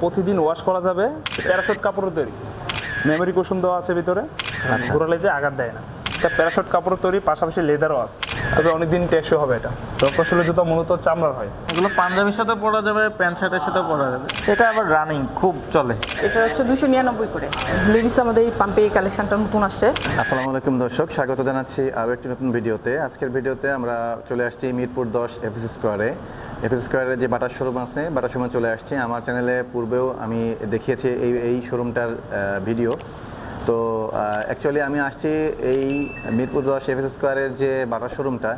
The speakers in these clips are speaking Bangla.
প্রতিদিন ওয়াশ করা যাবে। প্যারাশুট কাপড়ের তৈরি। মেমোরি কুসুম দেওয়া আছে ভিতরে। ঘোরালে যে আঘাত দেয় না। এটা প্যারাশুট কাপড়ের তৈরি পাশাপাশি লেদারও আছে। তবে অনেকদিন টেস্টও হবে এটা। রক্তশূলের জুতো মূলত চামড়ার হয়। এগুলো পাঞ্জাবির সাথে পরা যাবে প্যান্ট শার্টের সাথে পরা যাবে। সেটা আবার রানিং খুব চলে। এটা হচ্ছে দুশো নিরানব্বই করে। লেডিস আমাদের এই পাম্পে কালেকশনটা নতুন আসছে। আসসালামু আলাইকুম দর্শক স্বাগত জানাচ্ছি আরও একটি নতুন ভিডিওতে। আজকের ভিডিওতে আমরা চলে আসছি মিরপুর দশ এফএস স্কোয়ারে এফএস স্কোয়ারে যে বাটার শোরুম আছে বাটার শোরুমে চলে আসছি। আমার চ্যানেলে পূর্বেও আমি দেখিয়েছি এই এই শোরুমটার ভিডিও তো অ্যাকচুয়ালি আমি আসছি এই মিরপুর দশ এফএস স্কোয়ারের যে বাটার শোরুমটা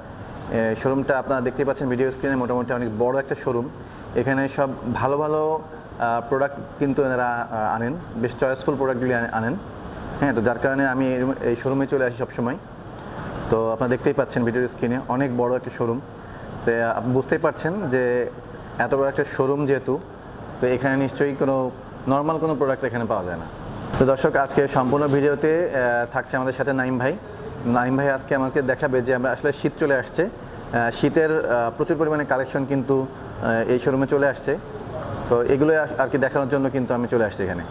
শোরুমটা আপনারা দেখতেই পাচ্ছেন ভিডিও স্ক্রিনে মোটামুটি অনেক বড় একটা শোরুম এখানে সব ভালো ভালো প্রোডাক্ট কিন্তু এনারা আনেন, বেশ চয়েসফুল প্রোডাক্টগুলি আনেন। হ্যাঁ তো যার কারণে আমি এই শোরুমে চলে আসি সবসময়। তো আপনারা দেখতেই পাচ্ছেন ভিডিওর স্ক্রিনে অনেক বড় একটা শোরুম তো বুঝতেই পারছেন যে এত বড় একটা শোরুম যেহেতু, তো এখানে নিশ্চয়ই কোনো নর্মাল কোনো প্রোডাক্ট এখানে পাওয়া যায় না। তো দর্শক আজকে সম্পূর্ণ ভিডিওতে থাকছে আমাদের সাথে নাইম ভাই। নাইম ভাই আজকে আমাকে দেখাবে যে আমরা আসলে শীত চলে আসছে। শীতের প্রচুর পরিমাণে কালেকশন কিন্তু এই শোরুমে চলে আসছে। তো এগুলো আর কি দেখানোর জন্য কিন্তু আমি চলে আসছি এখানে।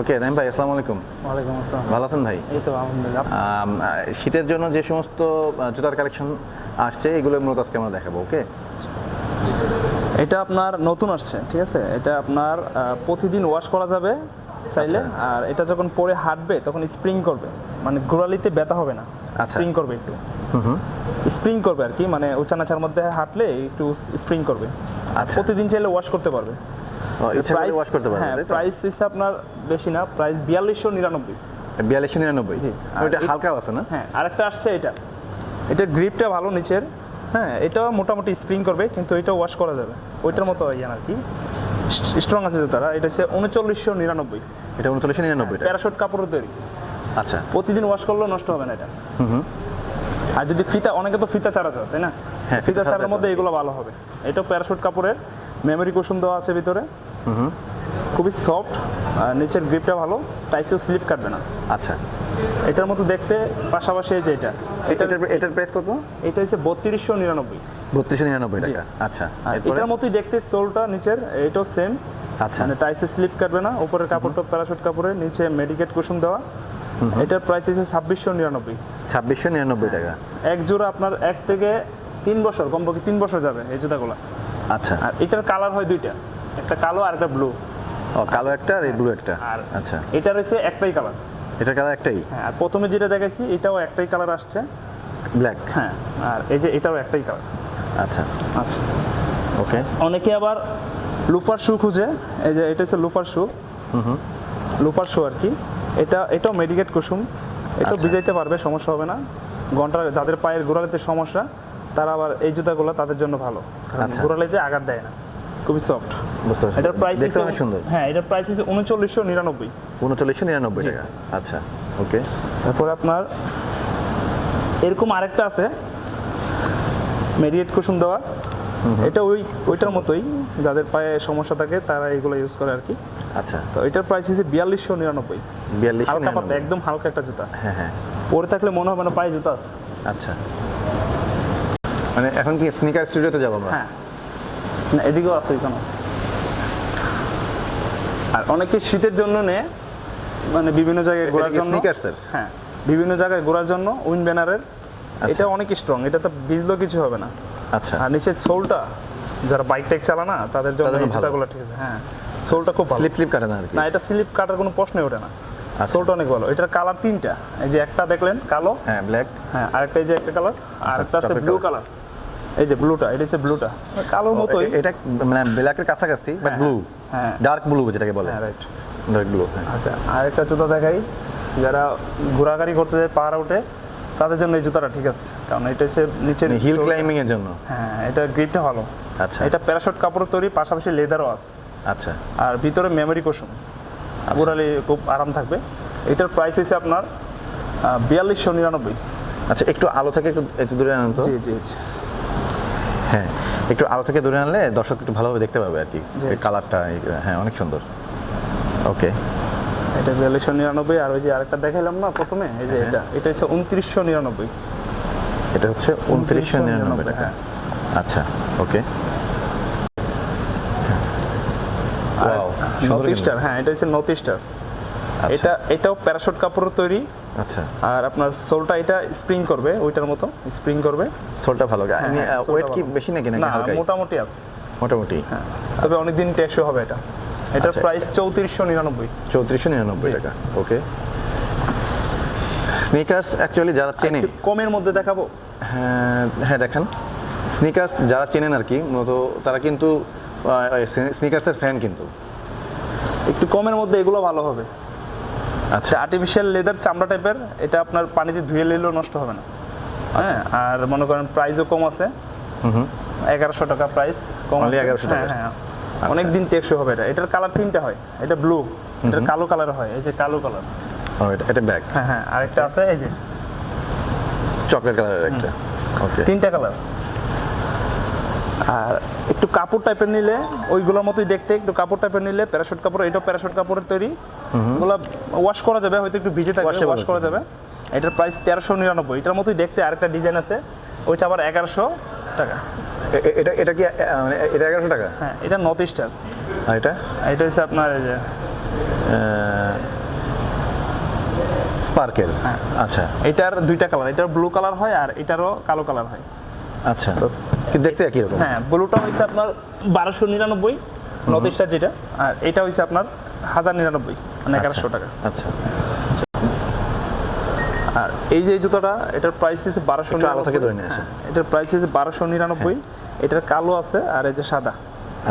ওকে নাইম ভাই আসসালামু আলাইকুম। ওয়ালাইকুম আসসালাম। ভালো আছেন ভাই? এই তো আলহামদুলিল্লাহ। শীতের জন্য যে সমস্ত জুতার কালেকশন আসছে এগুলো মূলত আজকে আমরা দেখাবো ওকে এটা আপনার নতুন আসছে ঠিক আছে? এটা আপনার প্রতিদিন ওয়াশ করা যাবে চাইলে আচ্ছা। আর এটা যখন পরে হাঁটবে তখন স্প্রিং করবে। মানে গোড়ালিতে ব্যথা হবে না। আচ্ছা। স্প্রিং করবে একটু। স্প্রিং করবে আর কি মানে উচ্চানাচার মধ্যে হাঁটলে একটু স্প্রিং করবে। আর আচ্ছা। প্রতিদিন চাইলে ওয়াশ করতে পারবে। ওয়াশ করতে পারবেন হ্যাঁ প্রাইস হচ্ছে আপনার বেশি না প্রাইস বিয়াল্লিশশো নিরানব্বই। বিয়াল্লিশশো নিরানব্বই? জি। ওইটা হালকাও আছে না? হ্যাঁ আরেকটা আসছে এটা। এটার গ্রিপটা ভালো নিচের। হ্যাঁ এটাও মোটামুটি স্প্রিং করবে কিন্তু এটা ওয়াশ করা যাবে। ওইটার মতো ইয়ে আর কি। স্ট্রং আছে তারা। এটা হচ্ছে উনচল্লিশশো নিরানব্বই। এটা উনচল্লিশশো নিরানব্বই প্যারাশুট কাপড়ের তৈরি। আচ্ছা। প্রতিদিন ওয়াশ করলেও নষ্ট হবে না এটা। হুম আর যদি ফিতা অনেকে তো ফিতা চারা চায় তাই না? হ্যাঁ, ফিতা চারার মধ্যে এগুলো ভালো হবে। এটা প্যারাশুট কাপড়ের। মেমরি কুসুম দেওয়া আছে ভিতরে। হুম হুম। খুবই সফট আর নিচের গ্রিপটা ভালো। টাইসেও স্লিপ কাটবে না। আচ্ছা। এটার মতো দেখতে পাশাপাশি এই যে এটা। এটা এটার এটার প্রাইস কত? এটা হচ্ছে বত্রিশশো নিরানব্বই। বত্রিশশো নিরানব্বই। টাকা। আচ্ছা। আর এটার মতোই দেখতে সোলটা নিচের এটাও সেম আচ্ছা। মানে টাইসে স্লিপ কাটবে না উপরের কাপড়টা প্যারাশুট কাপড়ে নিচে মেডিকেট কুসুম দেওয়া। এটার প্রাইস হচ্ছে ছাব্বিশশো নিরানব্বই। ছাব্বিশশো নিরানব্বই টাকা। এক জোড়া আপনার এক থেকে তিন বছর কমপক্ষে তিন বছর যাবে এই জুতাগুলো। আচ্ছা। আর এটার কালার হয় দুইটা একটা কালো আর একটা ব্লু ও কালো একটা আর এই ব্লু একটা। আর আচ্ছা। এটা রয়েছে একটাই কালার এটার কালার একটাই? হ্যাঁ আর প্রথমে যেটা দেখাইছি এটাও একটাই কালার আসছে। ব্ল্যাক হ্যাঁ আর এই যে এটাও একটাই কালার আচ্ছা। আচ্ছা। ওকে অনেকে আবার লুফার শু খুঁজে এই যে এটা হচ্ছে লুফার শু হুম লুফার শু আর কি। এটা এটাও মেডিকেট কুসুম। এটাও আচ্ছা। ভিজাইতে পারবে সমস্যা হবে না। ঘণ্টা যাদের পায়ের গোড়ালিতে সমস্যা তারা আবার এই জুতাগুলো তাদের জন্য ভালো। কারণ আচ্ছা। গোড়ালিতে আঘাত দেয় না। খুবই সফট এটার প্রাইস দেখতে অনেক সুন্দর। হ্যাঁ এটার প্রাইস হচ্ছে উনচল্লিশশো নিরানব্বই। উনচল্লিশশো নিরানব্বই। টাকা। আচ্ছা ওকে তারপরে আপনার এরকম আরেকটা আছে মেডিকেট কুসুম দেওয়া। এটা ওই ওইটার মতোই যাদের পায়ে সমস্যা থাকে তারা এগুলো ইউজ করে আর কি আচ্ছা। তো এটার প্রাইস হচ্ছে বিয়াল্লিশশো নিরানব্বই। বিয়াল্লিশশো হালকা পাতলা একদম হালকা একটা জুতা। হ্যাঁ হ্যাঁ। পরে থাকলে মনে হবে না পায়ে জুতা আছে। আচ্ছা। মানে এখন কি স্নিকার স্টুডিওতে যাব আমরা? হ্যাঁ। না এদিকেও আছে ওইখানে আছে আর অনেকে শীতের জন্য নেয় মানে বিভিন্ন জায়গায় ঘোরার জন্য। হ্যাঁ বিভিন্ন জায়গায় ঘোরার জন্য উইন ব্যানারের। আচ্ছা। এটা অনেক স্ট্রং এটা তো ভিজলেও কিছু হবে না। আচ্ছা। আর নিচের সোলটা যারা বাইক টাইক চালা না তাদের জন্য। জুতাগুলো ঠিক আছে হ্যাঁ। সোলটা খুব ভালো। স্লিপ কাটে না না এটা স্লিপ কাটার কোনো প্রশ্নই ওঠে না। আচ্ছা। সোলটা অনেক ভালো। এটার কালার তিনটা। এই যে একটা দেখলেন কালো। হ্যাঁ ব্ল্যাক হ্যাঁ আরেকটা এই যে একটা কালার আর একটা আছে ব্লু কালার এই যে ব্লুটা এটা হচ্ছে ব্লুটা কালোর মতোই। এটা মানে ব্ল্যাকের কাছাকাছি বাট হ্যাঁ, ব্লু হ্যাঁ। ডার্ক ব্লু যেটাকে বলে। হ্যাঁ রাইট ডার্ক ব্লু আচ্ছা আরেকটা জুতা দেখাই। যারা ঘোরাঘুরি করতে যায় পাহাড়ে উঠে তাদের জন্য এই জুতাটা ঠিক আছে। কারণ এটা হচ্ছে নিচের হিল ক্লাইম্বিং এর জন্য। হ্যাঁ এটা গ্রিপটা ভালো আচ্ছা। এটা প্যারাশুট কাপড়ের তৈরি পাশাপাশি লেদারও আছে। আচ্ছা। আর ভিতরে মেমরি কুসুম গোড়ালি খুব আরাম থাকবে। এটার প্রাইস হয়েছে আপনার বিয়াল্লিশশো নিরানব্বই। আচ্ছা একটু আলো থেকে একটু একটু দূরে আনুন তো। জি জি জি। হ্যাঁ একটু আলো থেকে দূরে আনলে দর্শক একটু ভালোভাবে দেখতে পাবে আর কি। কালারটা হ্যাঁ অনেক সুন্দর। ওকে। এটা বিয়াল্লিশশো নিরানব্বই আর ওই যে আরেকটা দেখাইলাম না প্রথমে এই যে এটা এটা হচ্ছে উনত্রিশশো নিরানব্বই। এটা হচ্ছে উনত্রিশশো নিরানব্বই টাকা হ্যাঁ। আচ্ছা ওকে। নর্থ কিন্তু। স্টার হ্যাঁ এটা হচ্ছে নর্থ স্টার এটা এটাও প্যারাশুট কাপড়ের তৈরি। আচ্ছা। আর আপনার সোলটা এটা স্প্রিং করবে ওইটার মতো স্প্রিং করবে। সোলটা ভালো হ্যাঁ, হ্যাঁ, ওয়েট কি বেশি নাকি না মোটামুটি আছে। মোটামুটি। হ্যাঁ তবে অনেকদিন টেকসই হবে এটা। এটার আচ্ছা। প্রাইস চৌত্রিশশো নিরানব্বই। চৌত্রিশশো নিরানব্বই টাকা। ওকে স্নিকার্স অ্যাকচুয়ালি যারা চেনে কমের মধ্যে দেখাবো? হ্যাঁ হ্যাঁ দেখান। স্নিকার্স যারা চেনেন আর কি মূলত তারা কিন্তু স্নিকার্সের ফ্যান কিন্তু। একটু কমের মধ্যে এগুলো ভালো হবে। আচ্ছা। আর্টিফিশিয়াল লেদার চামড়া টাইপের এটা আপনার পানিতে ধুয়ে নিলেও নষ্ট হবে না। হ্যাঁ আর মনে করেন প্রাইসও কম আছে। এগারোশো টাকা প্রাইস কম আছে। 1100 টাকা? হ্যাঁ। হ্যাঁ অনেক দিন টেকসই হবে এটা। এটার কালার তিনটা হয়। এটা ব্লু এটার কালো কালার হয়। এই যে কালো কালার এটা এটা ব্যাগ হ্যাঁ হ্যাঁ। আরেকটা আছে এই যে। চকলেট কালারের একটা। তিনটা কালার আর একটু কাপড় টাইপের নিলে ওইগুলোর মতোই দেখতে একটু কাপড় টাইপের নিলে প্যারাশুট কাপড় এটাও প্যারাশুট কাপড়ের তৈরি। ওগুলো ওয়াশ করা যাবে হয়তো একটু ভিজে থাকবে ওয়াশ করা যাবে। এটার প্রাইস তেরোশো নিরানব্বই এটার মতোই দেখতে আরেকটা ডিজাইন আছে ওইটা আবার এগারোশো টাকা। এটা এটা কি মানে এটা এগারোশো টাকা? হ্যাঁ এটা নর্থ ইস্টার আর এটা? এটা হচ্ছে আপনার এই যে স্পার্কেল হ্যাঁ। আচ্ছা। এটার দুইটা কালার এটার ব্লু কালার হয় আর এটারও কালো কালার হয়। আচ্ছা। দেখতে একই রকম। হ্যাঁ ব্লুটা হয়েছে আপনার বারোশো নিরানব্বই স্টার যেটা আর এটা হয়েছে আপনার হাজার নিরানব্বই মানে এগারোশো টাকা। আচ্ছা। আর এই যে জুতোটা এটার প্রাইস হচ্ছে বারোশো থেকে ধরে নিয়ে এটার প্রাইস হচ্ছে বারোশো নিরানব্বই এটার কালো আছে আর এই যে সাদা।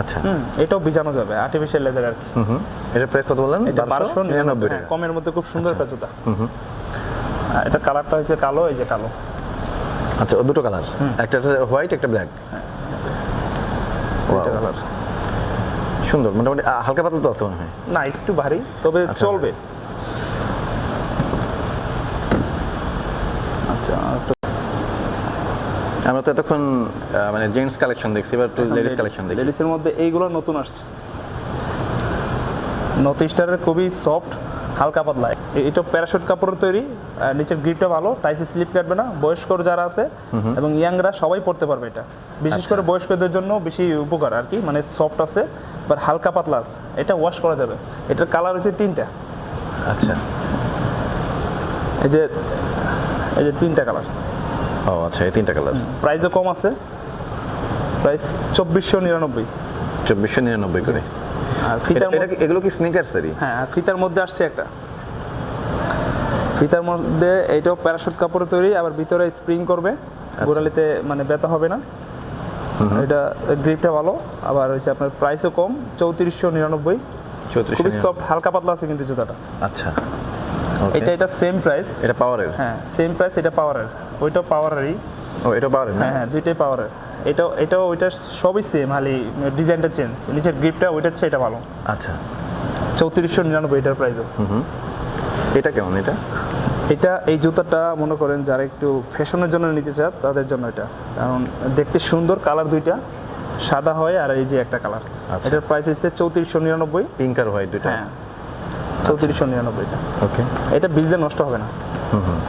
আচ্ছা। হুম এটাও বিজানো যাবে আর্টিফিশিয়াল লেদার আর কি। হুম হুম। এটার প্রাইস কত বললেন? এটা বারোশো নিরানব্বই নিরানব্বই কমের মধ্যে খুব সুন্দর একটা জুতা। হুম এটা কালারটা হচ্ছে কালো এই যে কালো। আচ্ছা দুটো কালার একটা হোয়াইট একটা ব্ল্যাক দুইটা কালার সুন্দর মোটামুটি হালকা পাতলা তো আছে মনে হয়। না একটু ভারী তবে আচ্ছা। চলবে। আচ্ছা আমরা তো এতক্ষণ মানে জেন্টস কালেকশন দেখছি এবার একটু লেডিস কালেকশন দেখি। লেডিসের মধ্যে এইগুলো নতুন আসছে। নর্থ স্টারের খুবই সফট হালকা পাতলা। এটা প্যারাশুট কাপড়ের তৈরি নিচের গ্রিপটা ভালো টাইসে স্লিপ কাটবে না বয়স্ক যারা আছে এবং ইয়াংরা সবাই পড়তে পারবে এটা। বিশেষ আচ্ছা। করে বয়স্কদের জন্য বেশি উপকার আর কি মানে সফট আছে বাট হালকা পাতলা আছে। এটা ওয়াশ করা যাবে। এটার কালার হচ্ছে তিনটা। আচ্ছা। এই যে এই যে তিনটা কালার ও আচ্ছা এই তিনটা কালার প্রাইসও কম আছে। প্রাইস চব্বিশশো নিরানব্বই। চব্বিশশো নিরানব্বই করে। আর ফিতার কি- এগুলো কি স্নিকার্সেরই হ্যাঁ ফিতার মধ্যে আসছে একটা। ফিতার মধ্যে এইটাও প্যারাশুট কাপড়ে তৈরি আবার ভিতরে স্প্রিং করবে। গোড়ালিতে মানে ব্যথা হবে না। এটা গ্রিপটা ভালো আবার হচ্ছে আপনার প্রাইসও কম চৌত্রিশশো নিরানব্বই। খুবই সফট হালকা পাতলা আছে কিন্তু জুতাটা। আচ্ছা এটা এটা সেম প্রাইস এটা পাওয়ারের হ্যাঁ সেম প্রাইস এটা পাওয়ারের ওইটাও পাওয়ারেরই ও এটা পাওয়ারের হ্যাঁ হ্যাঁ দুইটাই পাওয়ারের এটাও এটাও ওইটা সবই সেম খালি ডিজাইনটা চেঞ্জ নিচের গ্রিপটা ওইটার চেয়ে এটা ভালো। আচ্ছা। চৌত্রিশশো নিরানব্বই এটার প্রাইসও এটা কেমন এটা? এটা এই জুতাটা মনে করেন যারা একটু ফ্যাশনের জন্য নিতে চায় তাদের জন্য এটা। কারণ দেখতে সুন্দর কালার দুইটা সাদা হয় আর এই যে একটা কালার। আচ্ছা। এটার প্রাইস হচ্ছে চৌত্রিশশো নিরানব্বই। পিঙ্ক আর হোয়াইট দুইটা? হ্যাঁ। চৌত্রিশশো নিরানব্বইটা ওকে এটা বিজলে নষ্ট হবে না। হুম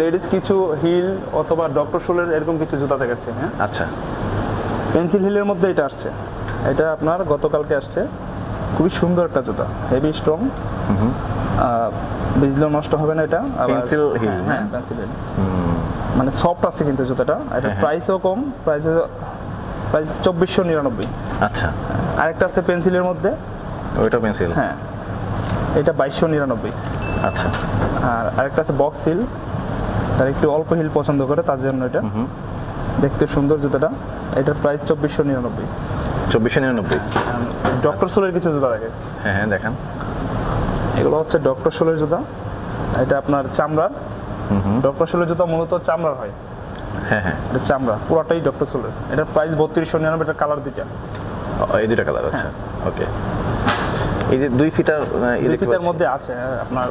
লেডিস কিছু হিল অথবা ডক্টর শোলের এরকম কিছু জুতা দেখাচ্ছে হ্যাঁ? আচ্ছা। পেন্সিল হিলের মধ্যে এটা আসছে। এটা আপনার গতকালকে আসছে। খুবই সুন্দর একটা জুতা হেভি স্ট্রং বিজলেও নষ্ট হবে না এটা Pencil heel, হ্যাঁ, হ্যাঁ। পেন্সিল হিল মানে সফট আছে কিন্তু জুতাটা এটা হ্যাঁ। প্রাইসও কম প্রাইস প্রাইস চব্বিশশো নিরানব্বই। আচ্ছা। আরেকটা আছে পেন্সিলের মধ্যে। ওইটা পেন্সিল হ্যাঁ। এটা বাইশশো নিরানব্বই। আচ্ছা। আর আরেকটা আছে বক্স হিল তার একটু অল্প হিল পছন্দ করে তার জন্য এটা। দেখতে সুন্দর জুতাটা। এটার প্রাইস চব্বিশশো নিরানব্বই। চব্বিশশো নিরানব্বই। ডক্টর সোলের কিছু জুতা দেখে হ্যাঁ হ্যাঁ দেখান। এগুলো হচ্ছে ডক্টর সোলের জুতা। এটা আপনার চামড়ার। ডক্টর সোলের জুতা মূলত চামড়ার হয়। হ্যাঁ হ্যাঁ। এটা চামড়া পুরোটাই ডক্টর সোলের। এটার প্রাইস বত্রিশশো নিরানব্বই এটার কালার দুইটা। এই দুইটা কালার আচ্ছা। ওকে এই যে দুই ফিটার দুই পাচ্ছি। মধ্যে আছে হ্যাঁ, আপনার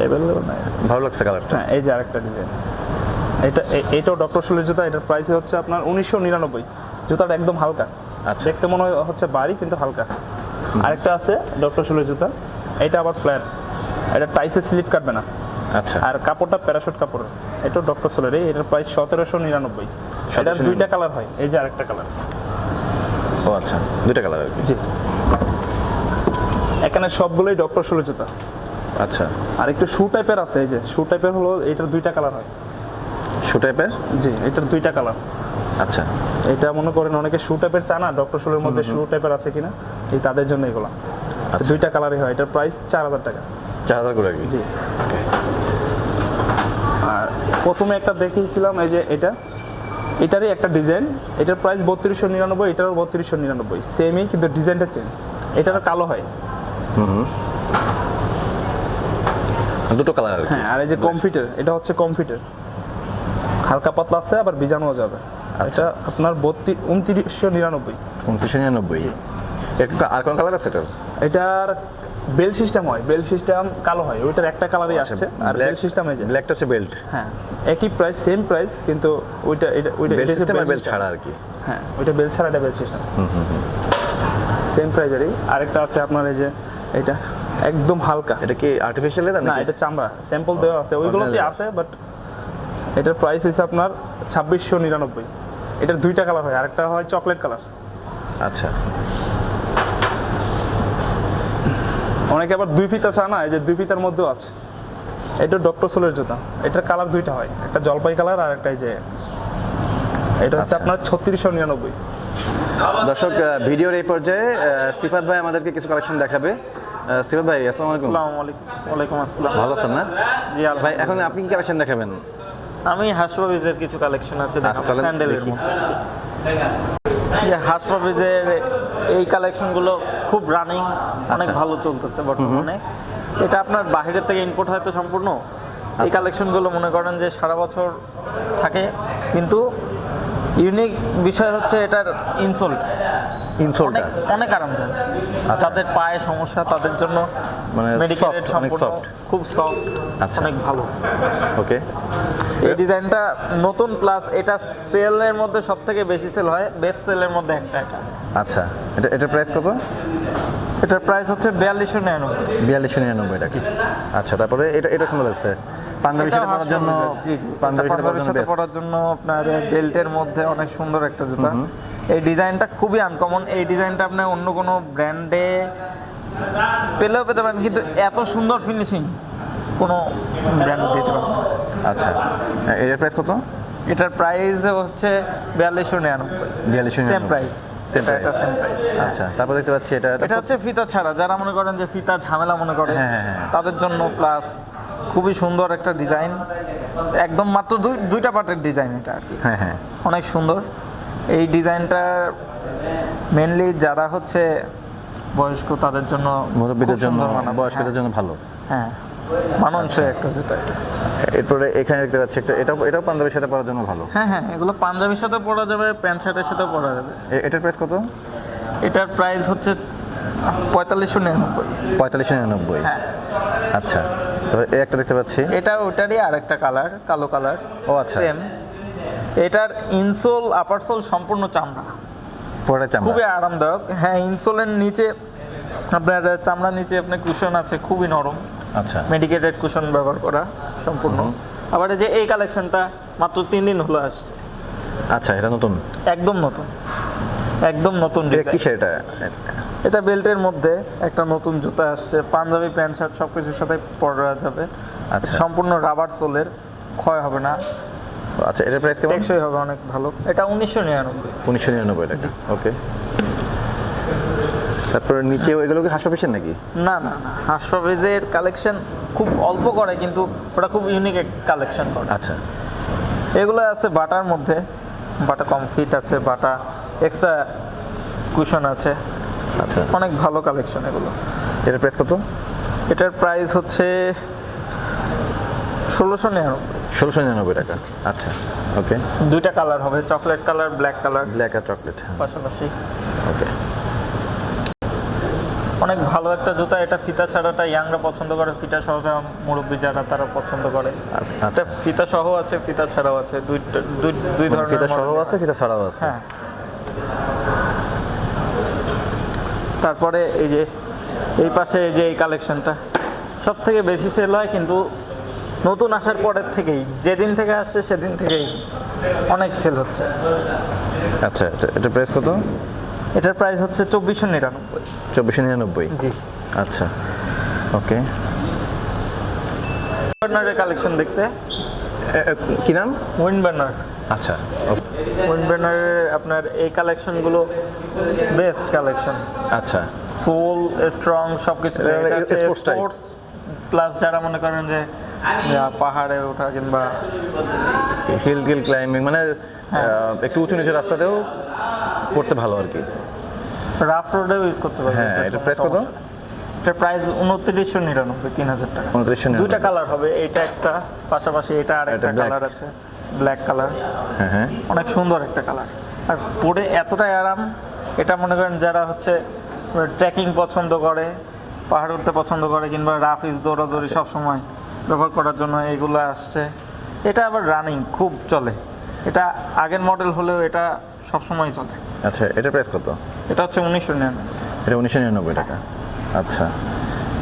অ্যাভেলেবল নাই? ভালো লাগছে কালারটা হ্যাঁ এই যে আরেকটা ডিজাইন এটা এটাও ডক্টর সোলের জুতা এটার প্রাইস হচ্ছে আপনার উনিশশো নিরানব্বই। জুতাটা একদম হালকা। দেখতে মনে হচ্ছে বাড়ি কিন্তু হালকা। আরেকটা আছে ডক্টর সোলের জুতা। এটা আবার ফ্ল্যাট এটা টাইসে স্লিপ কাটবে না। আচ্ছা। আর কাপড়টা প্যারাশুট কাপড়। এটা ডক্টর সোলের। এটার প্রাইস সতেরোশো নিরানব্বই। এটার দুইটা কালার হয়। এই যে আরেকটা কালার ও ও আচ্ছা। দুইটা কালার আর জি। এখানে সবগুলোই ডক্টর সোলের জুতা। আচ্ছা। আর একটু শু টাইপের আছে এই যে। শু টাইপের হলো এটার দুইটা কালার হয়। শু টাইপের জি এটার দুইটা কালার আচ্ছা। এটা মনে করেন অনেকে শু টাইপের চানা ডক্টর সোলের মধ্যে শু টাইপের আছে কিনা এই তাদের জন্য এগুলো আচ্ছা। দুইটা কালারই হয় এটার প্রাইস চার হাজার টাকা। চার হাজার করে জি। আর প্রথমে একটা দেখিয়েছিলাম এই যে এটা এটারই একটা ডিজাইন এটার প্রাইস বত্রিশশো নিরানব্বই এটারও বত্রিশশো নিরানব্বই সেমই কিন্তু ডিজাইনটা চেঞ্জ এটারও কালো হয়। দুটো কালার হ্যাঁ আর এই যে কমফিটার এটা হচ্ছে কমফিটার হালকা পাতলা আছে আবার বিজানোও যাবে। এটা আপনার বত্রিশ উনত্রিশশো নিরানব্বই। উনত্রিশশো নিরানব্বই? একটা আর কোন কালার আছে এটার? এটার বেল সিস্টেম হয় বেল সিস্টেম কালো হয় ওইটার একটা কালারই আসছে আর বেল সিস্টেম এই যে। ব্ল্যাকটা হচ্ছে বেল্ট হ্যাঁ একই প্রাইস সেম প্রাইস কিন্তু ওইটা এটা ওইটা হচ্ছে সিস্টেম আর বেল্ট ছাড়া আর কি। হ্যাঁ ওইটা বেল ছাড়া এটা বেল সিস্টেম সেম প্রাইজেরই আরেকটা আছে আপনার এই যে এটা একদম হালকা। এটা কি আর্টিফিশিয়াল লেদার না এটা চামড়া। স্যাম্পল দেওয়া আছে। ওইগুলোতে আছে বাট এটার প্রাইস হচ্ছে আপনার ছাব্বিশশো নিরানব্বই। এটার দুইটা কালার হয় আরেকটা হয় চকলেট কালার। আচ্ছা। অনেকে আবার দুই ফিতা চা না এই যে দুই ফিতার মধ্যেও আছে। এটা ডক্টর সোলের জুতা এটার কালার দুইটা হয় একটা জলপাই কালার আর একটা এই যে এটা হচ্ছে আচ্ছা। আপনার ছত্রিশশো নিরানব্বই। দর্শক ভিডিওর এই পর্যায়ে সিফাত ভাই আমাদেরকে কিছু কালেকশন দেখাবে। সিফাত ভাই আসসালামু আলাইকুম। আসসালামু আলাইকুম। ওয়ালাইকুম আসসালাম। ভালো আছেন না? জি ভাই এখন আপনি কি কালেকশন দেখাবেন? আমি হাসপাবিজের কিছু কালেকশন আছে আচ্ছা, স্যান্ডেলের। মধ্যে হাসপাবিজের এই কালেকশনগুলো খুব রানিং অনেক আচ্ছা। ভালো চলতেছে বর্তমানে এটা আপনার বাইরের থেকে ইম্পোর্ট হয়তো সম্পূর্ণ এই আচ্ছা। কালেকশনগুলো মনে করেন যে সারা বছর থাকে কিন্তু ইউনিক বিষয় হচ্ছে এটার ইনসোল ইনসোলটা অনেক আরামদায়ক। আচ্ছা। তাদের পায়ে সমস্যা তাদের জন্য মানে soft, অনেক soft। খুব সফট আচ্ছা। অনেক ভালো। ওকে। এই ডিজাইনটা নতুন প্লাস এটা সেলের মধ্যে সব থেকে বেশি সেল হয় বেস্ট সেলের মধ্যে একটা এটা। আচ্ছা। এটা এটার প্রাইস কত? এটার প্রাইস হচ্ছে বিয়াল্লিশশো নিরানব্বই। বিয়াল্লিশশো নিরানব্বই টাকা। আচ্ছা তারপরে এটা এটা সুন্দর লাগছে। পাঞ্জাবি সাথে পরার জন্য জি জি পাঞ্জাবি সাথে পরার জন্য আপনার বেল্টের মধ্যে অনেক সুন্দর একটা জুতা। এই ডিজাইনটা খুবই আনকমন এই ডিজাইনটা আপনি অন্য কোনো ব্র্যান্ডে পেলেও পেতে পারেন কিন্তু এত সুন্দর ফিনিশিং কোনো ব্র্যান্ড দিতে পারবে আচ্ছা এটার প্রাইস কত? এটার প্রাইস হচ্ছে বিয়াল্লিশশো নিরানব্বই। বিয়াল্লিশশো সেম প্রাইস সেম প্রাইস এটা সেম প্রাইস আচ্ছা তারপর দেখতে পাচ্ছি এটা এটা হচ্ছে ফিতা ছাড়া। যারা মনে করেন যে ফিতা ঝামেলা মনে করে হ্যাঁ, হ্যাঁ, হ্যাঁ। তাদের জন্য প্লাস খুবই সুন্দর একটা ডিজাইন একদম মাত্র দুই দুইটা পার্টের ডিজাইন এটা আর কি। হ্যাঁ হ্যাঁ। অনেক সুন্দর। এই ডিজাইনটা মেনলি যারা হচ্ছে বয়স্ক তাদের জন্য মুরব্বীদের জন্য বয়স্কদের জন্য ভালো। হ্যাঁ। মানানসই একটা জুতা এটা। এরপরে এখানে দেখতে পাচ্ছি একটা এটাও এটাও পাঞ্জাবির সাথে পরার জন্য ভালো। হ্যাঁ হ্যাঁ এগুলো পাঞ্জাবির সাথে পরা যাবে প্যান্ট শার্টের সাথে পরা যাবে। এটার প্রাইস কত? এটার প্রাইস হচ্ছে পঁয়তাল্লিশশো নিরানব্বই। পঁয়তাল্লিশশো নিরানব্বই। হ্যাঁ। আচ্ছা তবে এই একটা দেখতে পাচ্ছি। এটা ওটারই আরেকটা কালার কালো কালার ও আচ্ছা। সেম এটার ইনসোল আপারসোল সম্পূর্ণ চামড়া। পরে চামড়া। খুবই আরামদায়ক। হ্যাঁ ইনসোলের নিচে আপনার চামড়ার নিচে আপনার কুশন আছে খুবই নরম। আচ্ছা। মেডিকেটেড কুশন ব্যবহার করা সম্পূর্ণ। আবার যে এই কালেকশনটা মাত্র তিন দিন হলো আসছে। আচ্ছা এটা নতুন? একদম নতুন। একদম নতুন কিসের এটা? এটা বেল্টের মধ্যে একটা নতুন জুতা আসছে। পাঞ্জাবি প্যান্ট শার্ট সব কিছুর সাথে পরা যাবে। আচ্ছা। সম্পূর্ণ রাবার সোলের ক্ষয় হবে না। আচ্ছা এটার প্রাইস কেমন? টেকসই হবে অনেক ভালো। এটা উনিশশো নিরানব্বই। উনিশশো নিরানব্বই টাকা। ওকে তারপরে নিচে ওইগুলো কি হাসপাতাল নাকি? না না হাসপাবেজের কালেকশন খুব অল্প করে কিন্তু ওটা খুব ইউনিক কালেকশন করে। আচ্ছা। এগুলো আছে বাটার মধ্যে বাটা কম ফিট আছে বাটা এক্সট্রা কুশন আছে। আচ্ছা। অনেক ভালো কালেকশন এগুলো। এটার প্রাইস কত? এটার প্রাইস হচ্ছে ষোলোশো নিরানব্বই। ষোলোশো নিরানব্বই টাকা। আচ্ছা ওকে দুইটা কালার হবে chocolate colour black colour black আর চকলেট পাশাপাশি। ওকে অনেক ভালো একটা জুতা এটা ফিতা ছাড়াটা ইয়াংরা পছন্দ করে ফিতা সহটা মুরব্বী যারা তারা পছন্দ করে। আচ্ছা এটা আচ্ছা ফিতা সহ আছে ফিতা ছাড়াও আছে দুই দুই মানে ধরনের ফিতা সহ আছে ফিতা ছাড়াও আছে? হ্যাঁ। তারপরে এই যে এই পাশে এই যে এই কালেকশনটা সব থেকে বেশি সেল হয় কিন্তু নতুন আসার পরের থেকেই যেদিন থেকে আসছে সেদিন থেকেই অনেক সেল হচ্ছে। আচ্ছা এটা- প্রাইস কত? এটার প্রাইস হচ্ছে চব্বিশশো নিরানব্বই। চব্বিশশো নিরানব্বই? জি। আচ্ছা ওকে। বার্নারের কালেকশন দেখতে। কি নাম? উইন্ড বার্নার আচ্ছা উইন্ড বার্নারের আপনার এই কালেকশনগুলো বেস্ট কালেকশন আচ্ছা। সোল স্ট্রং সব কিছু। স্পোর্টস প্লাস যারা মনে করেন যে পাহাড়ে ওঠা কিংবা হিল গিল ক্লাইম্বিং মানে হ্যাঁ। একটু উঁচু নিচু রাস্তাতেও পড়তে ভালো আর কি। রাফ রোডেও ইউজ করতে পারবেন হ্যাঁ, এটা price কত? এটার প্রাইস উনত্রিশশো নিরানব্বই তিন হাজার টাকা। উনত্রিশশো দুইটা কালার হবে এটা একটা পাশাপাশি এটা আর একটা কালার আছে ব্ল্যাক কালার হ্যাঁ হ্যাঁ। অনেক সুন্দর একটা কালার আর পরে এতটাই আরাম এটা মনে করেন যারা হচ্ছে ট্রেকিং পছন্দ করে পাহাড় উঠতে পছন্দ করে কিংবা রাফ ইজ দৌড়াদৌড়ি সব সময় ব্যবহার করার জন্য এগুলো আসছে। এটা আবার রানিং খুব চলে। এটা আগের মডেল হলেও এটা সব সময় চলে। আচ্ছা এটা প্রাইস কত? এটা হচ্ছে উনিশশো নিরানব্বই। এটা উনিশশো নিরানব্বই টাকা। আচ্ছা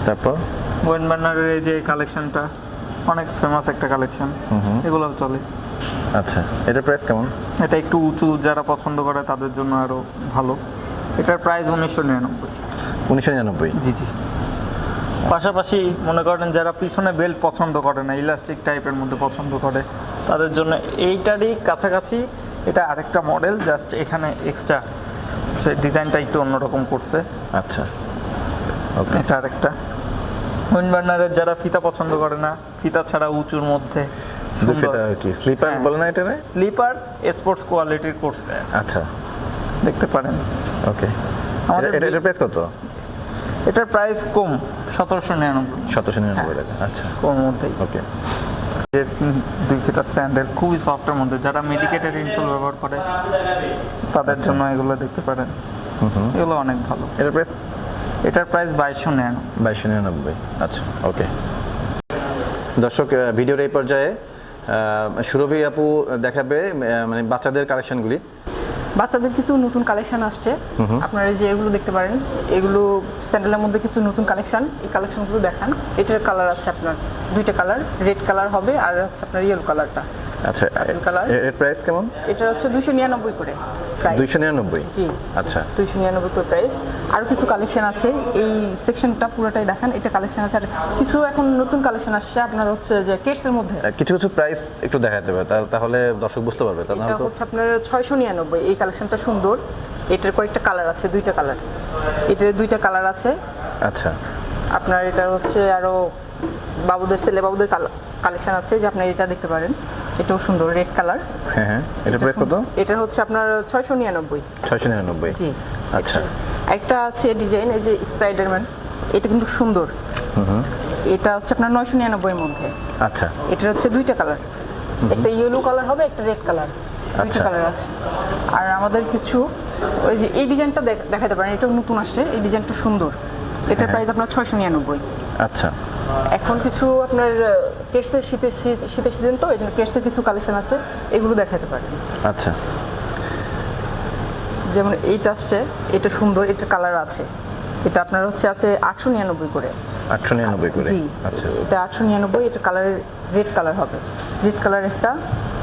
তারপর? ওয়েন বার্নারের এই যে কালেকশনটা অনেক ফেমাস একটা কালেকশন এগুলো চলে। আচ্ছা এটা প্রাইস কেমন? এটা একটু উঁচু যারা পছন্দ করে তাদের জন্য আরও ভালো। এটার প্রাইস উনিশশো নিরানব্বই। উনিশশো নিরানব্বই? জি জি। পাশাপাশি মনে করেন যারা পিছনে বেল্ট পছন্দ করে না ইলাস্টিক টাইপের মধ্যে পছন্দ করে তাদের জন্য এইটারই কাছাকাছি এটা আরেকটা মডেল জাস্ট এখানে এক্সট্রা সে ডিজাইনটা একটু অন্যরকম করছে। আচ্ছা। ওকে এটা আরেকটা। উইন্ড বার্নারের যারা ফিতা পছন্দ করে না ফিতা ছাড়া উঁচুর মধ্যে স্লিপার হ্যাঁ। বলে না এটা? স্লিপার স্পোর্টস কোয়ালিটির করছে আচ্ছা। দেখতে পারেন। ওকে আমাদের এটা এটার প্রাইস কত? এটার প্রাইস কম সতেরোশো নিরানব্বই। সতেরোশো নিরানব্বই টাকা। আচ্ছা। কম মধ্যেই। ওকে দুই ফিটার স্যান্ডেল খুবই সফটের মধ্যে যারা মেডিকেটেড ইনসোল ব্যবহার করে তাদের জন্য এগুলো দেখতে পারেন। এগুলো অনেক ভালো। এটার প্রাইস এটার প্রাইস বাইশশো নিরানব্বই। বাইশশো নিরানব্বই। আচ্ছা ওকে দর্শক ভিডিওর এই পর্যায়ে সুরভি আপু দেখাবে মানে বাচ্চাদের কালেকশনগুলি বাচ্চাদের কিছু নতুন কালেকশন আসছে। আপনারা এই যে এগুলো দেখতে পারেন। এগুলো স্যান্ডেলের মধ্যে কিছু নতুন কালেকশন এই কালেকশনগুলো দেখান। এটার কালার আছে আপনার দুইটা কালার রেড কালার হবে আর হচ্ছে আপনার ইয়েলো কালারটা আচ্ছা color? এর প্রাইস কেমন? এটা হচ্ছে দুশো নিরানব্বই করে প্রাইস দুইশো নিরানব্বই? জি। আচ্ছা। দুইশো নিরানব্বই করে প্রাইস আর কিছু কালেকশন আছে। এই সেকশনটা পুরোটাই দেখান। এটা কালেকশন আছে। আর কিছু এখন নতুন কালেকশন আসছে। আপনার হচ্ছে যে কেটসের মধ্যে। কিছু কিছু প্রাইস একটু দেখাতে হবে তা- তাহলে দর্শক বুঝতে পারবে। এটা হচ্ছে আপনার ছয়শো নিরানব্বই। এই কালেকশনটা সুন্দর। এটার কয়েকটা কালার আছে দুইটা কালার এটার দুইটা কালার আছে। আচ্ছা। আপনার এটা হচ্ছে আরও বাবুদের ছেলে বাবুদের কালেকশন আছে যে আপনি এটা দেখতে পারেন। এটাও সুন্দর রেড কালার হ্যাঁ হ্যাঁ। এটার প্রাইস কত? এটা হচ্ছে আপনার ছয়শো নিরানব্বই। ছয়শো নিরানব্বই। জি। আচ্ছা। একটা আছে ডিজাইন এই যে স্পাইডারম্যান এটা কিন্তু সুন্দর। এটা হচ্ছে আপনার নয়শো নিরানব্বইয়ের মধ্যে। আচ্ছা। এটা হচ্ছে দুইটা কালার একটা ইয়েলো কালার হবে একটা রেড কালার দুইটা আচ্ছা। কালার আছে। আর আমাদের কিছু ওই যে এই ডিজাইনটা দেখ- দেখাতে পারেন এটাও নতুন আসছে। এই ডিজাইনটা সুন্দর। এটার হ্যাঁ। প্রাইস আপনার ছয়শো নিরানব্বই। আচ্ছা। এখন কিছু আপনার কেটসের শীতের শীতের সিজন তো এই জন্য কেটসের কিছু কালেকশন আছে এগুলো দেখাতে পারেন আচ্ছা। যেমন এইটা আসছে এটা সুন্দর এটা কালার আছে। এটা আপনার হচ্ছে আছে আটশো নিরানব্বই করে। আটশো নিরানব্বই করে? জি। আচ্ছা। এটা আটশো নিরানব্বই এটা কালার রেড কালার হবে। রেড কালার একটা।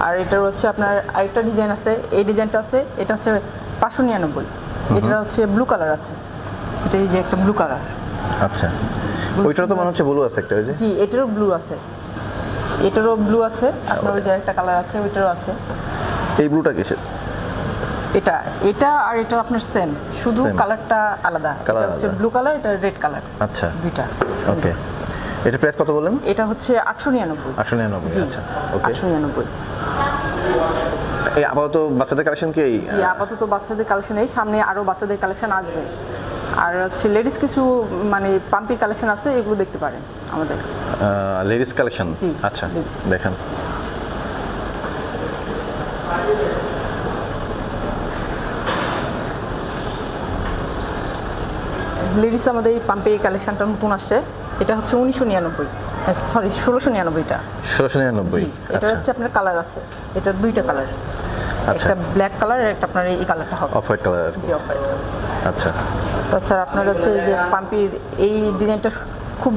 আর এটার হচ্ছে আপনার আরেকটা ডিজাইন আছে এই ডিজাইনটা আছে এটা হচ্ছে পাঁচশো নিরানব্বই। এটা হচ্ছে ব্লু কালার আছে। এটা এই যে একটা ব্লু কালার আচ্ছা। ওইটার তো মনে হচ্ছে ব্লু আছে একটা ওই যে? জি এটারও ব্লু আছে। এটারও ব্লু আছে আপনার ওই যে একটা কালার আছে ওইটারও আছে। এই ব্লুটা কিসের? এটা এটা আর এটা আপনার সেম শুধু কালারটা আলাদা। এটা হচ্ছে ব্লু কালার এটা রেড কালার আচ্ছা। দুইটা। ওকে এটা প্রাইস কত বললেন? এটা হচ্ছে আটশো নিরানব্বই। আটশো নিরানব্বই জি আচ্ছা। ওকে আটশো নিরানব্বই। এই আপাতত বাচ্চাদের কালেকশন কি এই জি আপাতত বাচ্চাদের কালেকশন এই সামনে আরও বাচ্চাদের কালেকশন আসবে। আর হচ্ছে লেডিস কিছু মানে পাম্পির কালেকশন আছে এগুলো দেখতে পারেন আমাদের। লেডিস কালেকশন আচ্ছা। দেখেন। লেডিস আমাদের এই পাম্পের কালেকশনটা নতুন আসছে। এটা হচ্ছে উনিশশো নিরানব্বই। সরি ষোলোশো নিরানব্বইটা। ষোলোশো নিরানব্বই এটা আচ্ছা। হচ্ছে আপনার কালার আছে। এটার দুইটা কালার আচ্ছা। একটা ব্ল্যাক কালার আর একটা আপনার এই কালারটা হবে। অফ হোয়াইট কালার জি অফ হোয়াইট আচ্ছা। তাছাড়া আপনার হচ্ছে যে পাম্পির এই ডিজাইনটা খুব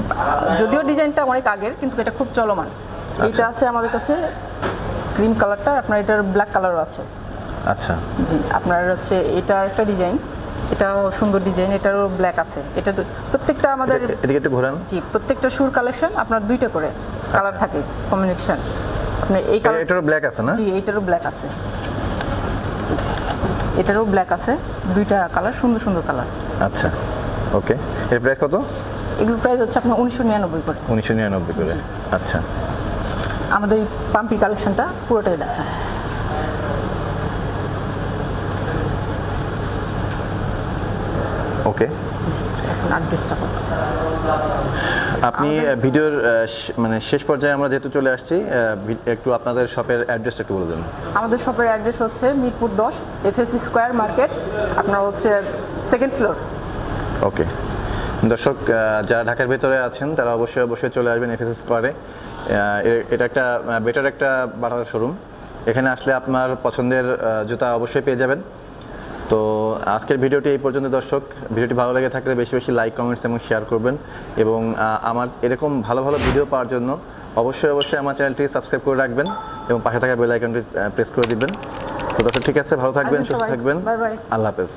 যদিও ডিজাইনটা অনেক আগের কিন্তু এটা খুব চলমান। এইটা আছে আমাদের কাছে ক্রিম কালারটা আপনার এটার ব্ল্যাক কালারও আছে। আচ্ছা। জি আপনার হচ্ছে এটা একটা ডিজাইন এটাও সুন্দর ডিজাইন এটারও ব্ল্যাক আছে। এটা প্রত্যেকটা আমাদের এদিকে একটু ঘোরান। জি প্রত্যেকটা সুর কালেকশন আপনার দুইটা করে কালার থাকে কম্বিনেশন। আপনার এই কালার এটারও ব্ল্যাক আছে না? জি এইটারও ব্ল্যাক আছে। এটারও ব্ল্যাক আছে দুইটা কালার সুন্দর সুন্দর কালার আচ্ছা ওকে এর প্রাইস কত? এগুলোর প্রাইস হচ্ছে আপনার উনিশশো নিরানব্বই করে। উনিশশো নিরানব্বই করে আচ্ছা। আমাদের এই পাম্পি কালেকশনটা পুরোটাই দেখা ওকে আর ড্রেসটা করতেছে আপনি ভিডিওর মানে শেষ পর্যায়ে আমরা যেহেতু চলে আসছি একটু আপনাদের শপের অ্যাড্রেসটা একটু বলে দেন। আমাদের শপের অ্যাড্রেস হচ্ছে মিরপুর দশ এফএসি স্কোয়ার মার্কেট আপনার হচ্ছে সেকেন্ড ফ্লোর ওকে। দর্শক যারা ঢাকার ভেতরে আছেন তারা অবশ্যই অবশ্যই চলে আসবেন এফএস স্কোয়ারে এটা একটা বেটার একটা বাটার শোরুম। এখানে আসলে আপনার পছন্দের জুতা অবশ্যই পেয়ে যাবেন। তো আজকের ভিডিওটি এই পর্যন্ত দর্শক। ভিডিওটি ভালো লেগে থাকলে বেশি বেশি লাইক কমেন্টস এবং শেয়ার করবেন। এবং আমার এরকম ভালো ভালো ভিডিও পাওয়ার জন্য অবশ্যই অবশ্যই আমার চ্যানেলটি সাবস্ক্রাইব করে রাখবেন এবং পাশে থাকা বেল আইকনটি প্রেস করে দিবেন। তো দর্শক ঠিক আছে ভালো থাকবেন আসবেন সুস্থ থাকবেন. আল্লাহ হাফেজ।